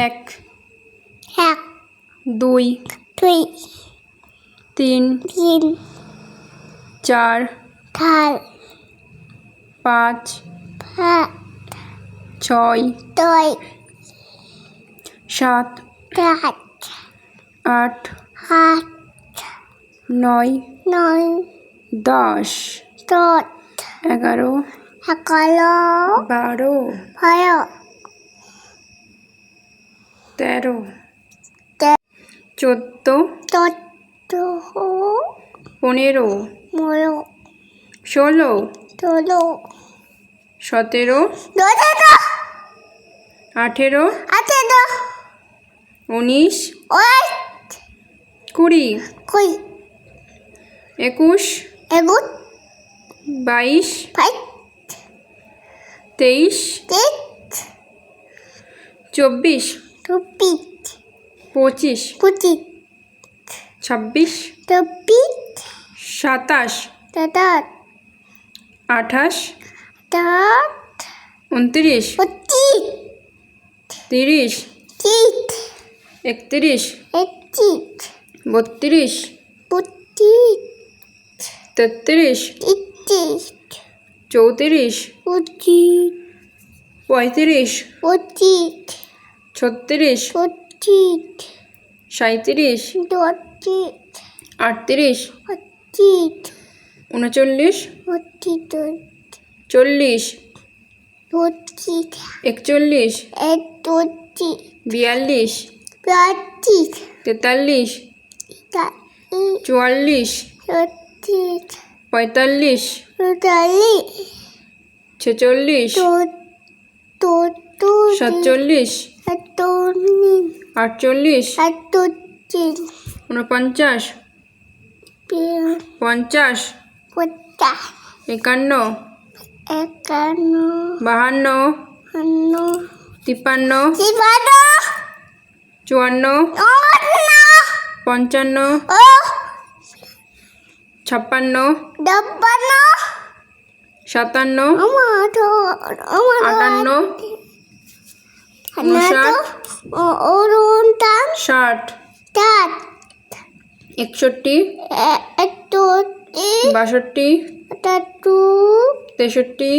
এক এক দুই দুই তিন তিন চার চার পাঁচ পাঁচ ছয় ছয় সাত সাত আট আট নয় নয় দশ দশ এগারো এগারো বারো বারো তেরো। চোদ্দ। চোদ্দ পনেরো। ষোলো। ষোলো। সতেরো। আঠেরো। আঠেরো। উনিশ। কুড়ি। কুড়ি। একুশ। একুশ। বাইশ। তেইশ। সিক্স চব্বিশ। চব্বিশ পঁচিশ। পঁচিশ ছাব্বিশ। চব্বিশ সাতাশ। সাতাশ আঠাশ। আঠাশ উনত্রিশ। পঁচিশ। তিরিশ। তিরিশ। একত্রিশ। একত্রিশ। বত্রিশ। পঁচিশ। তেত্রিশ। তেত্রিশ চৌত্রিশ। পঁচিশ। পঁয়ত্রিশ। পঁচিশ। ছত্রিশ পঁচিশ সাঁত্রিশ আটত্রিশ উনচল্লিশ চল্লিশ একচল্লিশ বিয়াল্লিশ তেতাল্লিশ চুয়াল্লিশ পঁয়তাল্লিশ পঁয়তাল্লিশ ছেচল্লিশ সাতচল্লিশ আটচল্লিশ। উনপঞ্চাশ। পঞ্চাশ। পঞ্চাশ। একান্ন। একান্ন। বাহান্ন। তিপ্পান্ন। চুয়ান্ন। পঞ্চান্ন। ছাপ্পান্ন। সাতান্ন। আটান্ন। উনষাট ষাট একষট্টি বাষট্টি টাটু তেষট্টি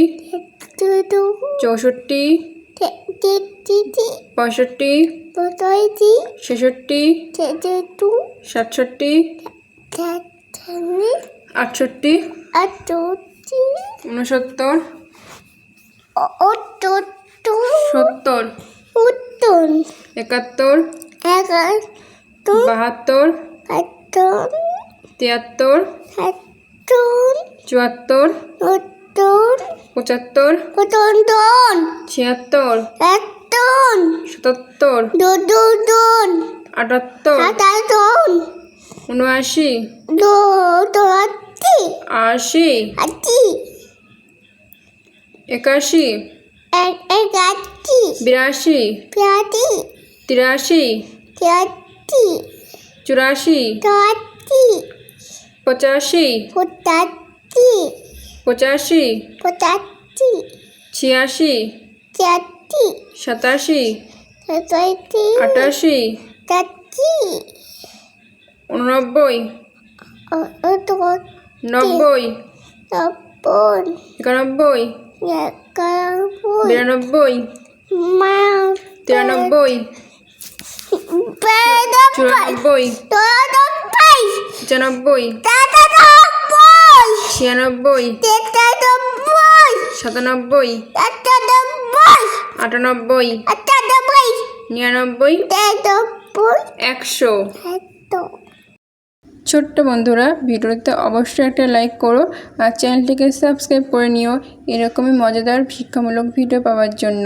চৌষট্টি পঁয়ষট্টি ছেষট্টি সাতষট্টি আটষট্টি অট্টু সত্তর উত্তর। একাত্তর একাত্তর বাহাত্তর আট্টন তিয়াত্তর আট্টন চুয়াত্তর উত্তর পঁচাত্তর পতন্তন ছিয়াত্তর একটন সাতাত্তর দুদুদন আটাত্তর সাতাতন উনআশি দুদরাত্তি আশি আটি একাশি এক একাত্তি বিরাশি। প্রাতি তিরাশি। তিয়াত্তি চুরাশি। তাত্তি পঁচাশি। পঁচাত্তি পঁচাশি। পঁচাত্তি ছিয়াশি। তিয়াত্তি সাতাশি। সাতাইতি আটাশি। তাত্তি উননব্বই। নব্বই। একানব্বই একানব্বই। বিরানব্বই মা তিরানব্বই চুরানব্বই পঁচানব্বই ছিয়ানব্বই সাতানব্বই আটানব্বই নিরানব্বই একশো ছোট্ট বন্ধুরা, ভিডিওতে অবশ্যই একটা লাইক করো আর চ্যানেলটিকে সাবস্ক্রাইব করে নিও। এরকমই মজাদার, শিক্ষামূলক ভিডিও পাওয়ার জন্য।